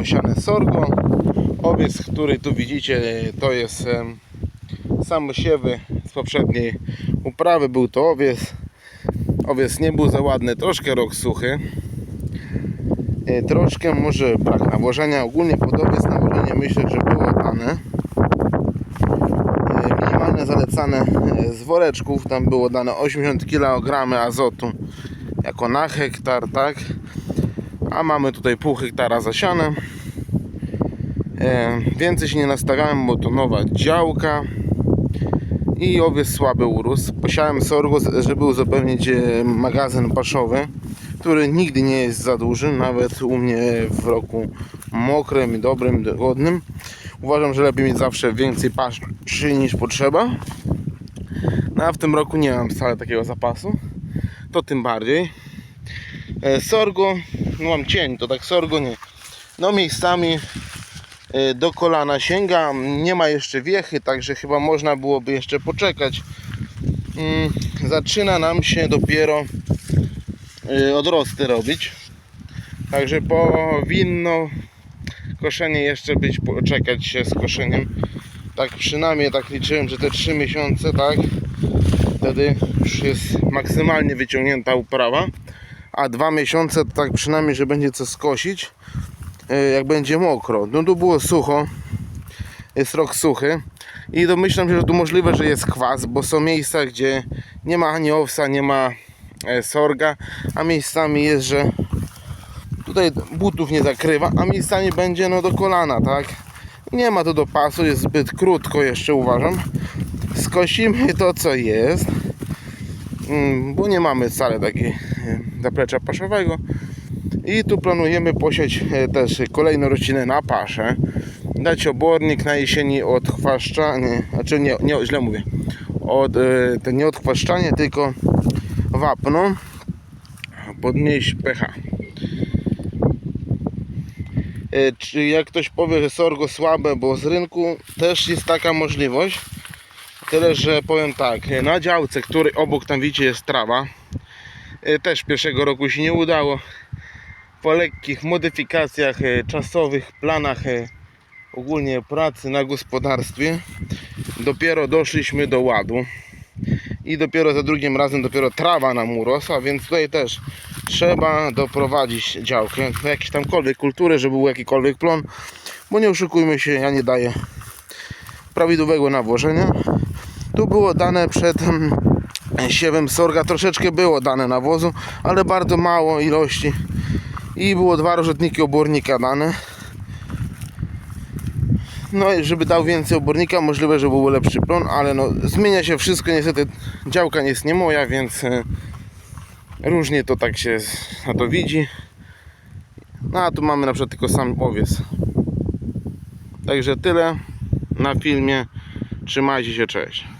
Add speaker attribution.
Speaker 1: było siane sorgo. Owiec, który tu widzicie, to jest em, samosiewy z poprzedniej uprawy. Był to owiec. Owiec nie był za ładny, troszkę rok suchy. E, Troszkę może brak nawożenia. Ogólnie pod owiec nawożenie myślę, że było dane. E, Minimalne zalecane e, z woreczków. Tam było dane 80 kg azotu jako na hektar, tak? A mamy tutaj pół hektara zasiane. E, Więcej się nie nastawiałem, bo to nowa działka i owiec słaby urósł. Posiałem sorgo, żeby uzupełnić e, magazyn paszowy, który nigdy nie jest za duży, nawet u mnie w roku mokrym i dobrym, dogodnym. Uważam, że lepiej mieć zawsze więcej paszy niż potrzeba. No a w tym roku nie mam wcale takiego zapasu. To tym bardziej. E, Sorgo, mam cień, to tak sorgo nie. No miejscami e, do kolana sięga. Nie ma jeszcze wiechy, także chyba można byłoby jeszcze poczekać. Mm, Zaczyna nam się dopiero e, odrosty robić. Także powinno koszenie jeszcze być, poczekać się z koszeniem. Tak przynajmniej tak liczyłem, że te 3 miesiące, tak? Wtedy już jest maksymalnie wyciągnięta uprawa. A dwa miesiące tak przynajmniej, że będzie co skosić e, jak będzie mokro. No tu było sucho, jest rok suchy i domyślam się, że tu możliwe, że jest kwas, bo są miejsca, gdzie nie ma ani owsa, nie ma e, sorga, a miejscami jest, że tutaj butów nie zakrywa, a miejscami będzie no do kolana, tak? Nie ma to do pasu, jest zbyt krótko jeszcze uważam. Skosimy to co jest, bo nie mamy wcale takiego zaplecza paszowego. I tu planujemy posiać e, też kolejne rośliny na paszę. Dać obornik na jesieni odchwaszczanie, znaczy nie, nie źle mówię, od, e, to nie odchwaszczanie, tylko wapno, podnieść pH. E, Czy jak ktoś powie, że sorgo słabe, bo z rynku też jest taka możliwość. Tyle, że powiem tak, na działce, który obok tam widzicie jest trawa, e, też pierwszego roku się nie udało. Po lekkich modyfikacjach, e, czasowych planach e, ogólnie pracy na gospodarstwie dopiero doszliśmy do ładu i dopiero za drugim razem dopiero trawa nam urosła, więc tutaj też trzeba doprowadzić działkę do jakiejś tamkolwiek kultury, żeby był jakikolwiek plon, bo nie oszukujmy się, ja nie daję prawidłowego nawożenia. Tu było dane przed siewem sorga, troszeczkę było dane nawozu, ale bardzo mało ilości i było dwa rożetniki obornika dane. No i żeby dał więcej obornika, możliwe, że był lepszy plon, ale no zmienia się wszystko, niestety działka nie jest nie moja, więc e, różnie to tak się na to widzi. No a tu mamy na przykład tylko sam owiec. Także tyle na filmie. Trzymajcie się, cześć.